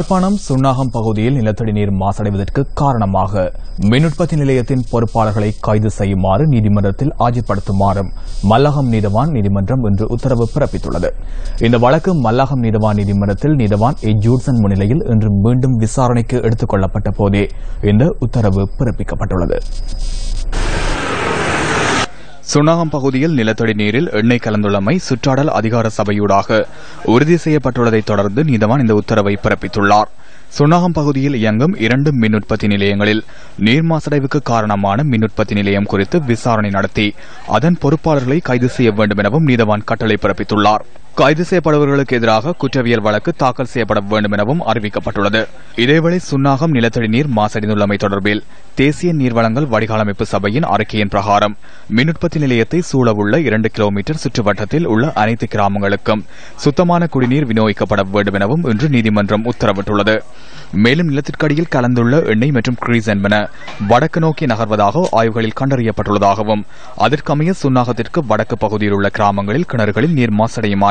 யாழ்ப்பாணம் சுண்ணாகம் பகுதியில் நிலத்தடி நீர் மாசடைவதற்கு காரணமாக மின் உற்பத்தி நிலையத்தின் பொறுப்பாளர்களை கைது செய்யுமாறு நீதிமன்றத்தில் ஆஜர்படுத்துமாறும் மல்லகம் நீதவான் நீதிமன்றம் இன்று உத்தரவு பிறப்பித்துள்ளது. இந்த வழக்கு மல்லகம் நீதவான் நீதிமன்றத்தில் நீதவான் ஏ. ஜூட்சன் முன்னிலையில் இன்று மீண்டும் விசாரணைக்கு எடுத்துக் கொள்ளப்பட்ட போதே இந்த உத்தரவு பிறப்பிக்கப்பட்டுள்ளது. சுனாகம் பகுதியில் நிலத்தடி நீரில் எண்ணெய் கலந்துள்ளமை சுற்றாடல் அதிகார சபையூடாக உறுதி செய்யப்பட்டுள்ளதைத் தொடர்ந்து நீதவான் இந்த உத்தரவை பிறப்பித்துள்ளார். சுனாகம் பகுதியில் இயங்கும் இரண்டு மின் உற்பத்தி நிலையங்களில் நீர் மாசடைவுக்கு காரணமான மின் உற்பத்தி நிலையம் குறித்து விசாரணை நடத்தி அதன் பொறுப்பாளர்களை கைது செய்ய வேண்டும் எனவும் நீதவான் கட்டளை பிறப்பித்துள்ளார். கைது செய்யப்படுபவர்களுக்கு எதிராக குற்றவியல் வழக்கு தாக்கல் செய்யப்பட வேண்டும் எனவும் அறிவிக்கப்பட்டுள்ளது. இதேவேளை சுன்னாகம் நிலத்தடி நீர் மாசடைந்துள்ளமை தொடர்பில் தேசிய நீர்வளங்கள் வடிகாலமைப்பு சபையின் அறிக்கையின் பிரகாரம் மின் உற்பத்தி நிலையத்தை சூழவுள்ள இரண்டு கிலோமீட்டர் சுற்றுவட்டத்தில் உள்ள அனைத்து கிராமங்களுக்கும் சுத்தமான குடிநீர் விநியோகிக்கப்பட வேண்டும் எனவும் இன்று நீதிமன்றம் உத்தரவிட்டுள்ளது. மேலும் நிலத்திற்கடியில் கலந்துள்ள எண்ணெய் மற்றும் கிரீஸ் என்பன வடக்கு நோக்கி நகர்வதாக ஆய்வுகளில் கண்டறியப்பட்டுள்ளதாகவும் அதற்கமைய சுன்னாகத்திற்கு வடக்கு பகுதியில் உள்ள கிராமங்களில் கிணறுகளில் நீர்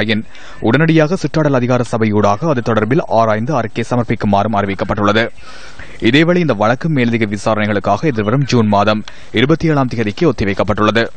மாசடையுமாயின் உடனடியாக சுற்றாடல் அதிகார சபையூடாக அது தொடர்பில் ஆராய்ந்து அறிக்கை சமர்ப்பிக்குமாறும் அறிவிக்கப்பட்டுள்ளது. இதேவேளை இந்த வழக்கு மேலதிக விசாரணைகளுக்காக எதிர்வரும் ஜூன் மாதம் இருபத்தி ஏழாம் தேதிக்கு ஒத்திவைக்கப்பட்டுள்ளது.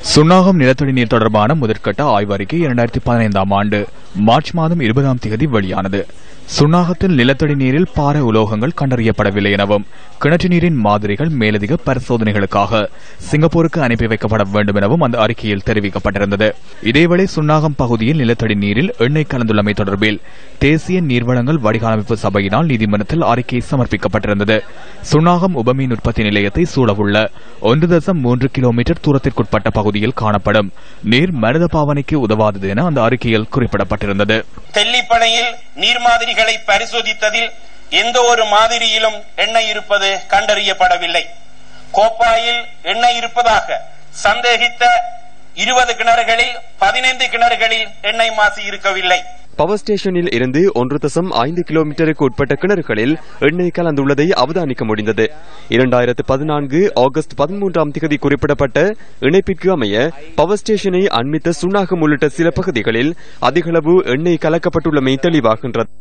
சுன்னாகம் நிலத்தடி நீர் தொடர்பான முதற்கட்ட ஆய்வறிக்கை இரண்டாயிரத்தி பதினைந்தாம் ஆண்டு மார்ச் மாதம் இருபதாம் தேதி வெளியானது. சுண்ணாகத்தில் நிலத்தடி நீரில் பார உலோகங்கள் கண்டறியப்படவில்லை எனவும் கிணற்று நீரின் மாதிரிகள் மேலதிக பரிசோதனைகளுக்காக சிங்கப்பூருக்கு அனுப்பி வைக்கப்பட வேண்டும் எனவும் அந்த அறிக்கையில் தெரிவிக்கப்பட்டிருந்தது. இதேவேளை சுன்னாகம் பகுதியில் நிலத்தடி நீரில் எண்ணெய் கலந்துள்ளமை தொடர்பில் தேசிய நீர்வளங்கள் வடிகாலமைப்பு சபையினால் நீதிமன்றத்தில் அறிக்கை சமர்ப்பிக்கப்பட்டிருந்தது. சுன்னாகம் உபமீன் உற்பத்தி நிலையத்தை சூழவுள்ள ஒன்று தசம் மூன்று கிலோமீட்டர் தூரத்திற்குட்பட்ட பகுதியில் காணப்படும் நீர் மனித பாவனைக்கு உதவாதது என அந்த அறிக்கையில் குறிப்பிடப்பட்டிருந்தது. தெல்லிப்பனையில் நீர் மாதிரிகளை பரிசோதித்ததில் எந்த ஒரு மாதிரியிலும் எண்ணெய் இருப்பது கண்டறியப்படவில்லை. கோப்பாயில் எண்ணெய் இருப்பதாக சந்தேகித்த இருபது கிணறுகளில் பதினைந்து கிணறுகளில் எண்ணெய் மாசு இருக்கவில்லை. பவர் ஸ்டேஷனில் இருந்து ஒன்று தசம் ஐந்து கிலோமீட்டருக்கு உட்பட்ட கிணறுகளில் எண்ணெய் கலந்துள்ளதை அவதானிக்க முடிந்தது. இரண்டாயிரத்து பதினான்கு ஆகஸ்ட் பதிமூன்றாம் தேதி குறிப்பிடப்பட்ட இணைப்பிற்கு அமைய பவர் ஸ்டேஷனை அண்மித்த சுண்ணாகம் உள்ளிட்ட சில பகுதிகளில் அதிகளவு எண்ணெய் கலக்கப்பட்டுள்ளமை தெளிவாகின்றது.